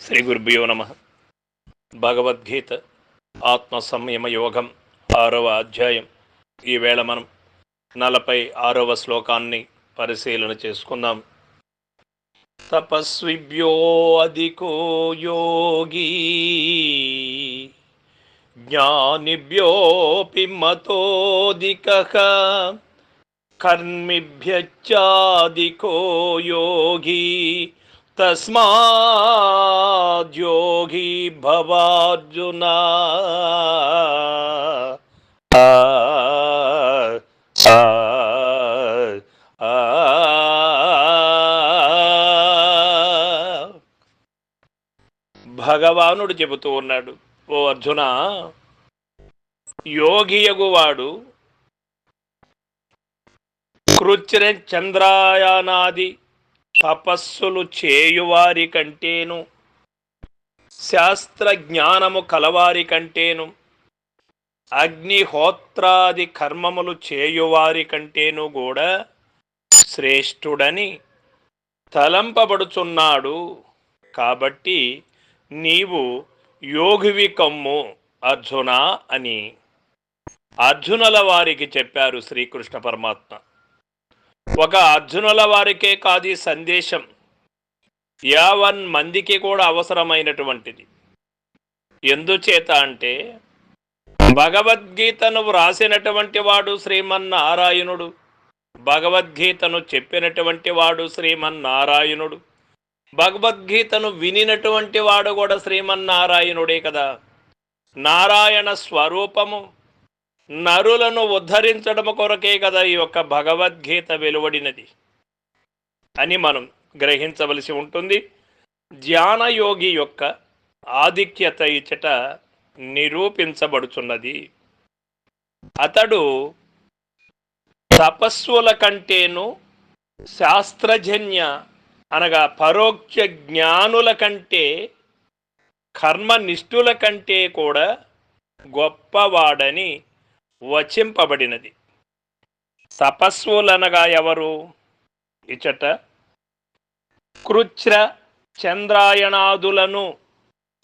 శ్రీ గురుభ్యో నమ. భగవద్గీత ఆత్మ సంయమ యోగం ఆరవ అధ్యాయం. ఈవేళ మనం నలభై ఆరవ శ్లోకాన్ని పరిశీలన చేసుకుందాం. తపస్విభ్యో అధికో యోగి జ్ఞానిభ్యోపి మతోదిక కర్మిభ్యచ్చాదికో యోగి తస్మాద్యోగి భవార్జున. ఆ, ఆ, భగవానుడు చెబుతూ ఉన్నాడు ఓ అర్జున యోగియగువాడు కృచ్ర చంద్రాయానాది తపస్సులు చేయువారి కంటేను శాస్త్ర జ్ఞానము కలవారి కంటేను అగ్నిహోత్రాది కర్మములు చేయువారి కంటేను కూడా శ్రేష్ఠుడని తలంపబడుచున్నాడు. కాబట్టి నీవు యోగివి కమ్ము అర్జున అని అర్జునుల వారికి చెప్పారు శ్రీకృష్ణ పరమాత్మ. ఒక అర్జునుల వారికే కాదు ఈ సందేశం. యావన్ మందికి కూడా అవసరమైనటువంటిది. ఎందుచేత అంటే భగవద్గీతను వ్రాసినటువంటి వాడు శ్రీమన్నారాయణుడు. భగవద్గీతను చెప్పినటువంటి వాడు శ్రీమన్నారాయణుడు. భగవద్గీతను వినినటువంటి వాడు కూడా శ్రీమన్నారాయణుడే కదా. నారాయణ స్వరూపము. నరులను ఉద్ధరించడం కొరకే కదా ఈ యొక్క భగవద్గీత వెలువడినది అని మనం గ్రహించవలసి ఉంటుంది. ధ్యానయోగి యొక్క ఆధిక్యత ఇచ్చట నిరూపించబడుచున్నది. అతడు తపస్సుల కంటేను శాస్త్రజన్య అనగా పరోక్ష జ్ఞానుల కంటే కర్మనిష్ఠుల కంటే కూడా గొప్పవాడని వచింపబడినది. తపస్సులనగా ఎవరు? ఇచట కృచ్ర చంద్రాయణాదులను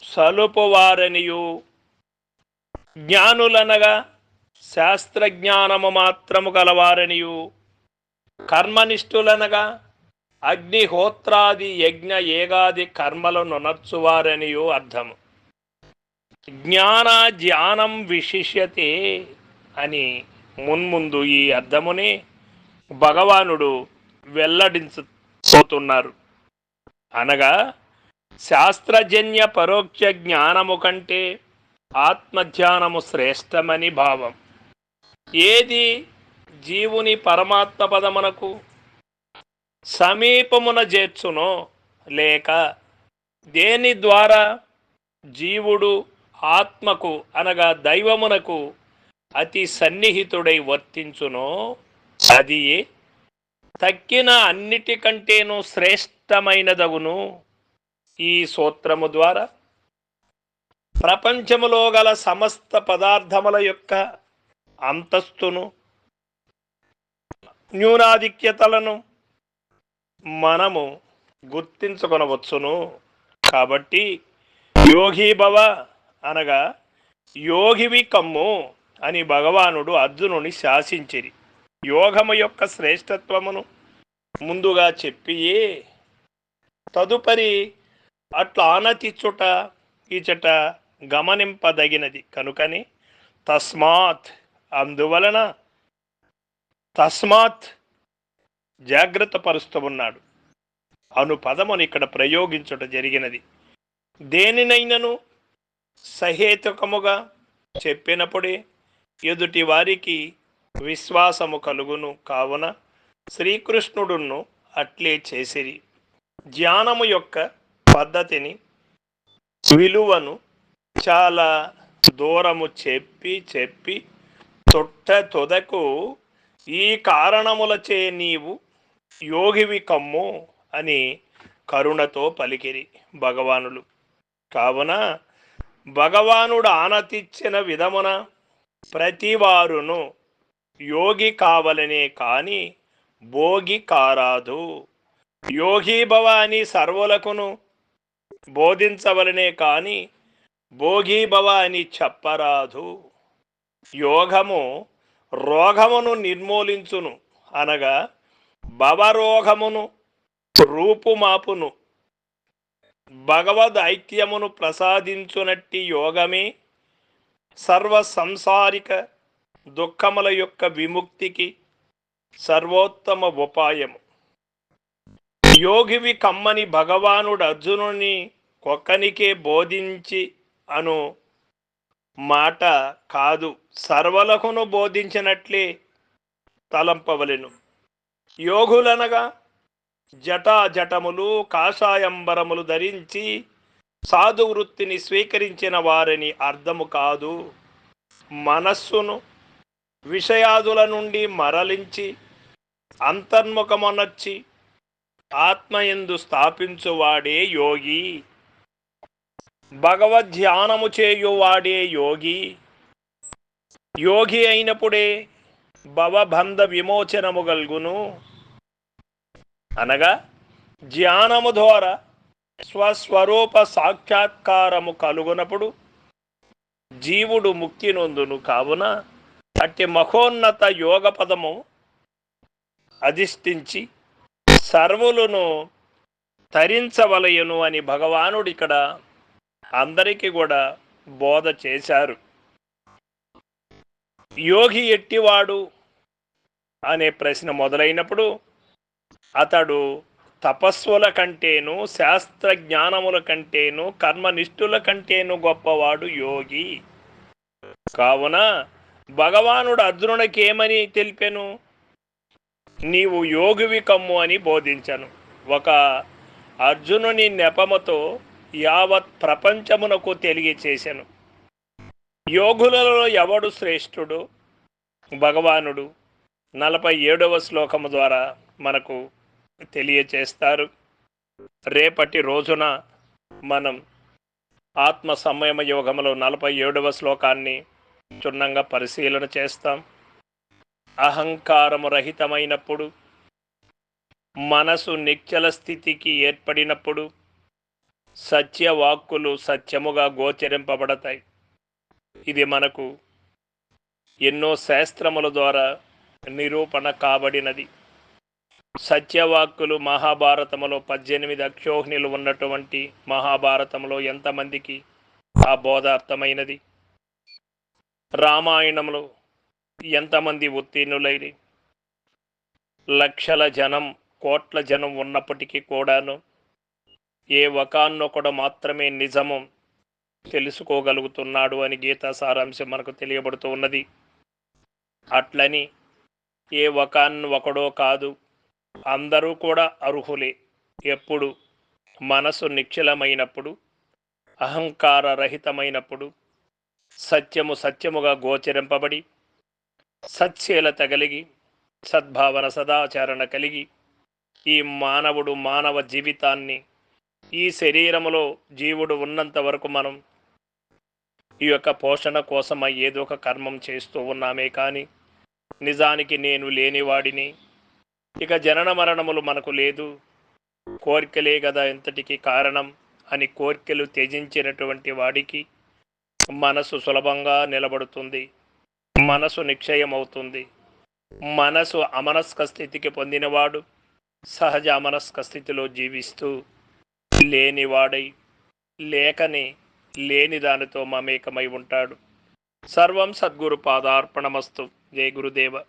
సలుపువారనియు. జ్ఞానులనగా శాస్త్రజ్ఞానము మాత్రము గలవారనియు. కర్మనిష్ఠులనగా అగ్నిహోత్రాది యజ్ఞ ఏగాది కర్మలను నర్చువారనియు అర్థము. జ్ఞాన ధ్యానం విశిష్యతే అని మున్ముందు ఈ అర్థముని భగవానుడు వెల్లడించబోతున్నారు. అనగా శాస్త్రజన్య పరోక్ష జ్ఞానము కంటే ఆత్మధ్యానము శ్రేష్టమని భావం. ఏది జీవుని పరమాత్మ పదమునకు సమీపమున చేర్చునో లేక దేని ద్వారా జీవుడు ఆత్మకు అనగా దైవమునకు అతి సన్నిహితుడై వర్తించునో. అది తక్కిన అన్నిటికంటేనూ శ్రేష్టమైనదగును. ఈ సూత్రము ద్వారా ప్రపంచములో గల సమస్త పదార్థముల యొక్క అంతస్తును న్యూనాధిక్యతలను మనము గుర్తించుకొనవచ్చును. కాబట్టి యోగీభవ అనగా యోగివి కమ్ము. అని భగవానుడు అర్జునుని శాసించిరి. యోగము యొక్క శ్రేష్టత్వమును ముందుగా చెప్పియే తదుపరి అట్లా ఆనతిచ్చుట ఇచట గమనింపదగినది. కనుకని తస్మాత్ అందువలన తస్మాత్ జాగ్రత్త పరుస్తూ ఉన్నాడు అను పదమును ఇక్కడ ప్రయోగించుట జరిగినది. దేనినైనను సహేతుకముగా చెప్పినప్పుడే ఎదుటి వారికి విశ్వాసము కలుగును కావున శ్రీకృష్ణుడును అట్లే చేసిరి. ధ్యానము యొక్క పద్ధతిని విలువను చాలా దూరము చెప్పి చెప్పి తొట్ట తొదకు ఈ కారణములచే నీవు యోగివి కమ్ము అని కరుణతో పలికిరి భగవానులు. కావున భగవానుడు ఆనతిచ్చిన విధమున ప్రతివారును యోగి కావలనే కాని భోగి కారాదు. యోగీభవ అని సర్వులకును బోధించవలనే కానీ భోగీభవ అని చెప్పరాదు. యోగము రోగమును నిర్మూలించును అనగా భవరోగమును రూపుమాపును. భగవద్ ఐక్యమును ప్రసాదించునట్టి యోగమే సర్వ సంసారిక దుఃఖముల యొక్క విముక్తికి సర్వోత్తమ ఉపాయము. యోగివి కమ్మని భగవానుడు అర్జునుని కొక్కనికే బోధించి అను మాట కాదు సర్వలకును బోధించినట్లే తలంపవలెను. యోగులనగా జటాజటములు కాషాయంబరములు ధరించి సాధు వృత్తిని స్వీకరించిన వారిని అర్థము కాదు. మనస్సును విషయాదుల నుండి మరలించి అంతర్ముఖమనొచ్చి ఆత్మయందు స్థాపించువాడే యోగి. భగవద్ధ్యానము చేయువాడే యోగి. యోగి అయినప్పుడే భవబంధ విమోచనము గల్గును. అనగా ధ్యానము ద్వారా స్వస్వరూప సాక్షాత్కారము కలుగునప్పుడు జీవుడు ముక్తి నొందును కావున అట్టి మహోన్నత యోగ పదము అధిష్ఠించి సర్వులను తరించవలయను అని భగవానుడు ఇక్కడ అందరికీ కూడా బోధ చేశారు. యోగి ఎట్టివాడు? అనే ప్రశ్న మొదలైనప్పుడు అతడు తపస్సుల కంటేను శాస్త్ర జ్ఞానముల కంటేను కర్మనిష్ఠుల కంటేను గొప్పవాడు యోగి. కావున భగవానుడు అర్జునుడికి ఏమని తెలిపెను? నీవు యోగివి కమ్ము అని బోధించను. ఒక అర్జునుని నెపముతో యావత్ ప్రపంచమునకు తెలియచేశాను యోగులలో ఎవడు శ్రేష్ఠుడు? భగవానుడు. నలభై ఏడవ శ్లోకము ద్వారా మనకు తెలియచేస్తారు. రేపటి రోజున మనం ఆత్మ సంయమ యోగంలో నలభై ఏడవ శ్లోకాన్ని క్షుణ్ణంగా పరిశీలన చేస్తాం. అహంకారము రహితమైనప్పుడు మనసు నిశ్చల స్థితికి ఏర్పడినప్పుడు సత్యవాక్కులు సత్యముగా గోచరింపబడతాయి. ఇది మనకు ఎన్నో శాస్త్రముల ద్వారా నిరూపణ కాబడినది. సత్యవాక్కులు మహాభారతములో పద్దెనిమిది అక్షోహిణులు ఉన్నటువంటి మహాభారతంలో ఎంతమందికి ఆ బోధ అర్థమైనది? రామాయణంలో ఎంతమంది ఉత్తీర్ణులైరి? లక్షల జనం కోట్ల జనం ఉన్నప్పటికీ కూడాను ఏ ఒకనొకడు మాత్రమే నిజము తెలుసుకోగలుగుతున్నాడు అని గీతా సారాంశం మనకు తెలియబడుతూ ఉన్నది. అట్లని ఏ ఒకాన్ ఒకడో కాదు అందరూ కూడా అర్హులే. ఎప్పుడు? మనసు నిక్షలమైనప్పుడు అహంకార రహితమైనప్పుడు సత్యము సత్యముగా గోచరింపబడి? సత్శీలత కలిగి సద్భావన సదాచరణ కలిగి? ఈ మానవుడు మానవ జీవితాన్ని ఈ శరీరములో జీవుడు ఉన్నంత వరకు మనం ఈ యొక్క పోషణ కోసమై ఏదో ఒక కర్మం చేస్తూ ఉన్నామే కానీ నిజానికి నేను లేనివాడిని. ఇక జనన మరణములు మనకు లేదు. కోరికలే కదా ఎంతటికి కారణం అని కోరికలు త్యజించినటువంటి వాడికి మనసు సులభంగా నిలబడుతుంది. మనసు నిక్షయమవుతుంది మనసు అమనస్క స్థితికి పొందినవాడు సహజ అమనస్క స్థితిలో జీవిస్తూ లేనివాడై లేకని లేని దానితో మమేకమై ఉంటాడు. సర్వం సద్గురు పాదార్పణమస్తు. జయ గురుదేవ.